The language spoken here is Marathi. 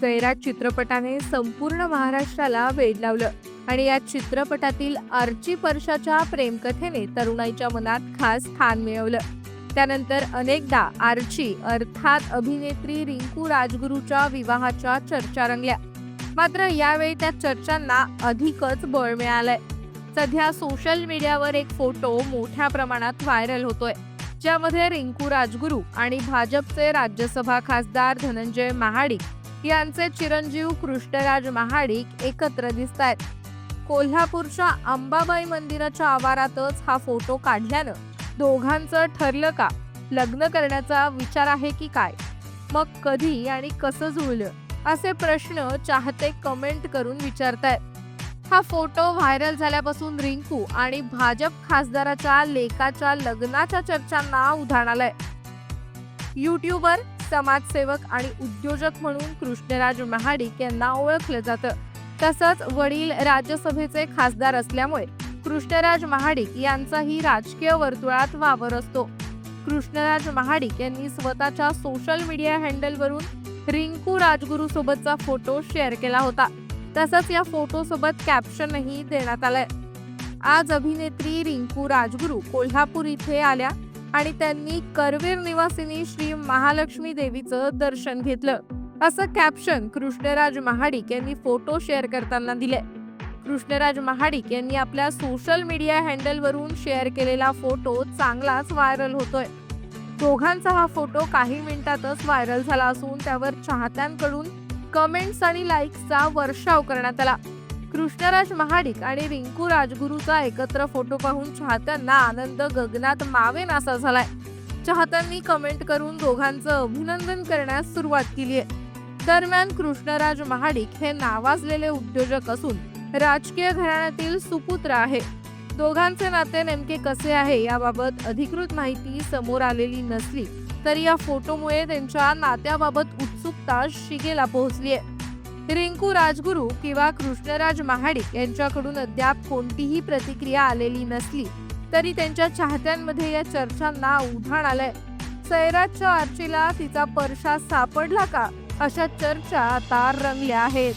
सैराट चित्रपटाने संपूर्ण महाराष्ट्राला वेध लावलं आणि या चित्रपटातील आर्ची परशाच्या प्रेमकथेने तरुणाईच्या मनात खास स्थान मिळवलं. त्यानंतर अनेकदा आर्ची अर्थात अभिनेत्री रिंकू राजगुरूच्या विवाहाच्या चर्चा रंगल्या. मात्र यावेळी त्या चर्चांना अधिकच बळ मिळालंय. सध्या सोशल मीडियावर एक फोटो मोठ्या प्रमाणात व्हायरल होतोय ज्यामध्ये रिंकू राजगुरू आणि भाजपचे राज्यसभा खासदार धनंजय महाडिक यांचे चिरंजीव कृष्णराज महाडिक एकत्र दिसत आहेत कोल्हापूरच्या अंबाबाई मंदिराच्या आवारातच हा फोटो काढल्यानं दोघांचं ठरलं का? लग्न करण्याचा विचार आहे की काय? मग कधी आणि कसं जुळलं? असे प्रश्न चाहते कमेंट करून विचारतायत. हा फोटो व्हायरल झाल्यापासून रिंकू आणि भाजप खासदाराच्या लेकाच्या लग्नाच्या चर्चांना उधाण आलंय. युट्यूबर समाजसेवक आणि उद्योजक म्हणून कृष्णराज महाडिक यांना ओळखलं जातं. तसंच वडील राज्यसभेचे खासदार असल्यामुळे कृष्णराज महाडिक यांचाही राजकीय वर्तुळात वावर असतो. कृष्णराज महाडिक यांनी स्वतःच्या सोशल मीडिया हँडलवरून रिंकू राजगुरू सोबतचा फोटो शेअर केला होता. तसंच या फोटोसोबत कॅप्शनही देण्यात आलंय. आज अभिनेत्री रिंकू राजगुरू कोल्हापूर इथे आल्या. आणि त्यांनी करवीर निवासिनी श्री महालक्ष्मी देवीचं दर्शन घेतलं. असं कॅप्शन कृष्णराज महाडिक यांनी फोटो शेअर करताना दिले कृष्णराज महाडिक यांनी आपल्या सोशल मीडिया हँडलवरून शेअर केलेला फोटो चांगलाच व्हायरल होतोय. दोघांचा हा फोटो काही मिनिटातच व्हायरल झाला असून त्यावर चाहत्यांकडून कमेंट्स आणि लाईक्सचा वर्षाव करण्यात आला. कृष्णराज महाडिक आणि रिंकू राजगुरूचा एकत्र फोटो पाहून चाहत्यांना आनंद गगनात मावेनासा झालाय. चाहत्यांनी कमेंट करून दोघांचं अभिनंदन करण्यास सुरुवात केली आहे दरम्यान कृष्णराज महाडिक हे नावाजलेले उद्योजक असून राजकीय घराण्यातील सुपुत्र आहे. दोघांचे नाते नेमके कसे आहे याबाबत अधिकृत माहिती समोर आलेली नसली तरी या फोटोमुळे त्यांच्या नात्याबाबत उत्सुकता शिगेला पोहोचली आहे रिंकू राजगुरू किंवा कृष्णराज महाडिक यांच्याकडून अद्याप कोणतीही प्रतिक्रिया आलेली नसली तरी त्यांच्या चाहत्यांमध्ये या चर्चांना उधाण आलंय. सैराजच्या आर्चीला तिचा परशा सापडला का? अशा चर्चा आता रंगल्या आहेत.